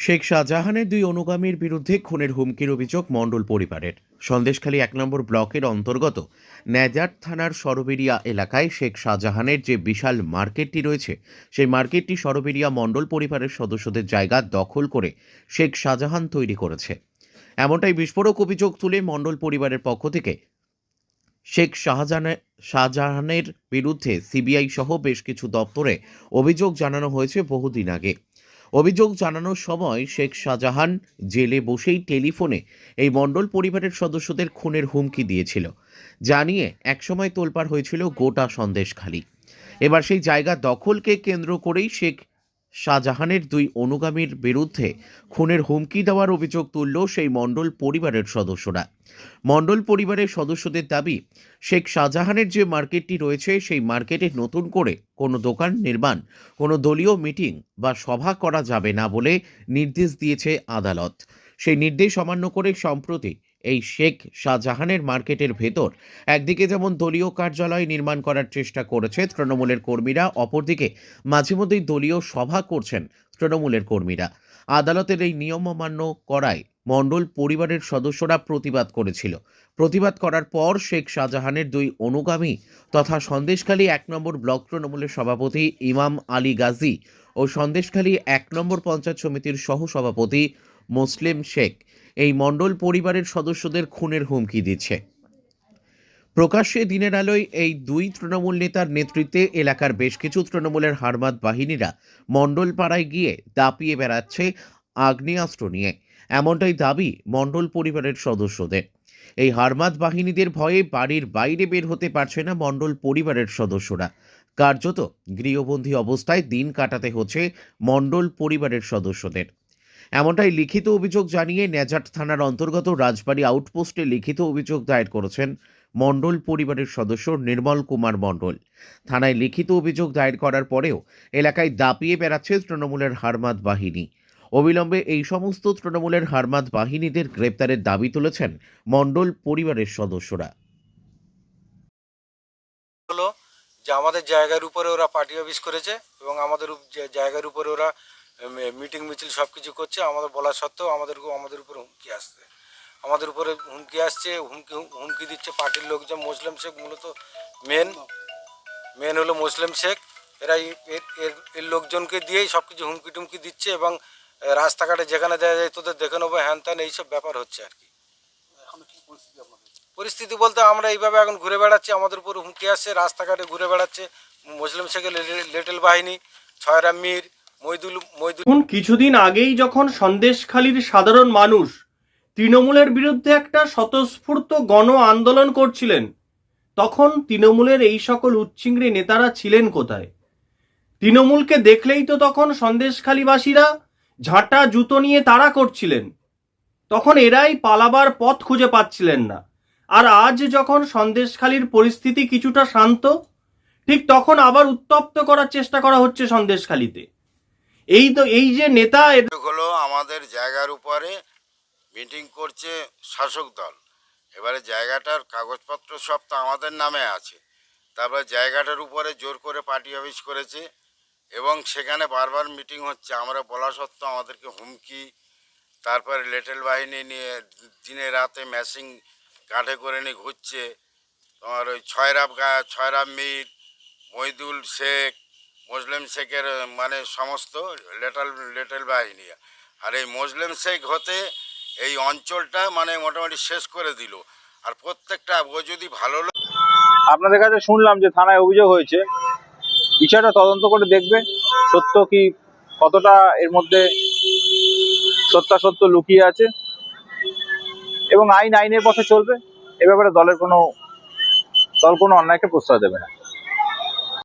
শেখ শাহজাহানের দুই অনুগামীর বিরুদ্ধে খুনের হুমকির অভিযোগ মণ্ডল পরিবারের। সন্দেশখালী এক নম্বর ব্লকের অন্তর্গত ন্যাজার থানার সরবেরিয়া এলাকায় শেখ শাহজাহানের যে বিশাল মার্কেটটি রয়েছে, সেই মার্কেটটি সরবেরিয়া মণ্ডল পরিবারের সদস্যদের জায়গা দখল করে শেখ শাহজাহান তৈরি করেছে। এমনটাই বিস্ফোরক অভিযোগ তুলে মণ্ডল পরিবারের পক্ষ থেকে শেখ শাহজাহানের শাহজাহানের বিরুদ্ধে সিবিআই সহ বেশ কিছু দপ্তরে অভিযোগ জানানো হয়েছে বহুদিন আগে। অভিযোগ জানানোর সময় শেখ শাহজাহান জেলে বসেই টেলিফোনে এই মণ্ডল পরিবারের সদস্যদের খুনের হুমকি দিয়েছিল। জানিয়ে একসময় তোলপাড় হয়েছিল গোটা সন্দেশখালী। এবার সেই জায়গা দখলকে কেন্দ্র করেই শেখ শাহজাহানের দুই অনুগামীর বিরুদ্ধে খুনের হুমকি দেওয়ার অভিযোগ তুলল সেই মণ্ডল পরিবারের সদস্যরা। মণ্ডল পরিবারের সদস্যদের দাবি, শেখ শাহজাহানের যে মার্কেটটি রয়েছে, সেই মার্কেটে নতুন করে কোনো দোকান নির্মাণ, কোনো দলীয় মিটিং বা সভা করা যাবে না বলে নির্দেশ দিয়েছে আদালত। সেই নির্দেশ অমান্য করে সম্প্রতি এই শেখ শাহজাহানের মার্কেটের ভেতর। একদিকে যেমন দলীয় কার্যালয় নির্মাণ করার চেষ্টা করেছে তৃণমূলের কর্মীরা, অপরদিকে মাঝে মধ্যেই দলীয় সভা করছেন তৃণমূলের কর্মীরা। আদালতের এই নিয়ম অমান্য করায় মণ্ডল পরিবারের সদস্যরা প্রতিবাদ করেছিল। প্রতিবাদ করার পর শেখ শাহজাহানের দুই অনুগামী তথা সন্দেশখালী এক নম্বর ব্লক তৃণমূলের সভাপতি ইমাম আলী গাজী ও সন্দেশখালী এক নম্বর পঞ্চায়েত সমিতির সহসভাপতি মুসলিম শেখ। এই মণ্ডল পরিবারের সদস্যদের খুনের হুমকি দিচ্ছে। প্রকাশ্যে দিনের আলোয় এই দুই তৃণমূল নেতার নেতৃত্বে এলাকার বেশ কিছু তৃণমূলের হারমাত বাহিনীরা মণ্ডল পাড়ায় গিয়ে দাপিয়ে বেড়াচ্ছে আগ্নেয়াস্ত্র নিয়ে। এমনটাই দাবি মণ্ডল পরিবারের সদস্যদের। এই হারমাত বাহিনীদের ভয়ে বাড়ির বাইরে বের হতে পারছে না মণ্ডল পরিবারের সদস্যরা। কার্যত গৃহবন্দী অবস্থায় দিন কাটাতে হচ্ছে মণ্ডল পরিবারের সদস্যদের। এমনটাই লিখিত অভিযোগ জানিয়ে নেজাট থানার অন্তর্গত রাজবাড়ী আউটপোস্টে লিখিত অভিযোগ দায়ের করেছেন মণ্ডল পরিবারের সদস্য নির্মল কুমার মণ্ডল। থানায় লিখিত অভিযোগ দায়ের করার পরেও এলাকায় দাপিয়ে বেড়াচ্ছে তৃণমূলের হারমাদ বাহিনী। অবিলম্বে এই সমস্ত তৃণমূলের হারমাদ বাহিনীদের গ্রেপ্তারের দাবি তুলেছেন মণ্ডল পরিবারের সদস্যরা। হলো যে আমাদের জায়গার উপরে ওরা পার্টি অফিস করেছে এবং আমাদের জায়গার উপরে ওরা মিটিং মিছিল সব কিছু করছে আমাদের বলা সত্ত্বেও আমাদের আমাদের উপরে হুমকি আসছে। আমাদের উপরে হুমকি আসছে হুমকি হুমকি দিচ্ছে পার্টির লোকজন মুসলিম শেখ মূলত মেন মেন হলো মুসলিম শেখ। এরা এর এর এর লোকজনকে দিয়েই সব কিছু হুমকি টুমকি দিচ্ছে এবং রাস্তাঘাটে যেখানে দেওয়া যায় তোদের দেখে নেব হ্যান ত্যান এইসব ব্যাপার হচ্ছে আর কি। পরিস্থিতি বলতে আমরা এইভাবে এখন ঘুরে বেড়াচ্ছি আমাদের উপর হুমকি আসছে রাস্তাঘাটে ঘুরে বেড়াচ্ছে মুসলিম শেখের লিটল বাহিনী ছয়রা মীর কিছুদিন আগেই যখন সন্দেশখালীর সাধারণ মানুষ তৃণমূলের বিরুদ্ধে একটা স্বতঃস্ফূর্ত গণ আন্দোলন করছিলেন, তখন তৃণমূলের এই সকল উচ্ছিংড়ি নেতারা ছিলেন কোথায়? তৃণমূলকে দেখলেই তো তখন সন্দেশখালীবাসীরা ঝাঁটা জুতো নিয়ে তারা করছিলেন। তখন এরাই পালাবার পথ খুঁজে পাচ্ছিলেন না। আর আজ যখন সন্দেশখালীর পরিস্থিতি কিছুটা শান্ত, ঠিক তখন আবার উত্তপ্ত করার চেষ্টা করা হচ্ছে সন্দেশখালীতে। এই তো, এই যে নেতা হলো আমাদের জায়গার উপরে মিটিং করছে শাসক দল। এবারে জায়গাটার কাগজপত্র সব তো আমাদের নামে আছে। তারপরে জায়গাটার উপরে জোর করে পার্টি অফিস করেছে এবং সেখানে বারবার মিটিং হচ্ছে। আমরা বলা সত্ত্বেও আমাদেরকে হুমকি, তারপরে লেটেল বাহিনী নিয়ে দিনে রাতে ম্যাসিং কাঠে করে নিয়ে ঘুরছে। তোমার ওই ছয়রাব গা, ছয়রাব মির মহিদুল শেখ মুসলিম শেখের মানে সমস্ত লেটাল, লেটেল বাহিনী। আর এই মুসলিম শেখ হতে এই অঞ্চলটা মানে মোটামুটি শেষ করে দিল। আর প্রত্যেকটা, ও যদি ভালো আপনাদের কাছে শুনলাম যে থানায় অভিযোগ হয়েছে। বিষয়টা তদন্ত করে দেখবে। সত্য কি কতটা এর মধ্যে সত্যাসত্য লুকিয়ে আছে? এবং আইন, আইনের পথে চলবে। এ ব্যাপারে দলের কোনো, দল কোনো অন্যায়কে প্রশ্রয় দেবে না।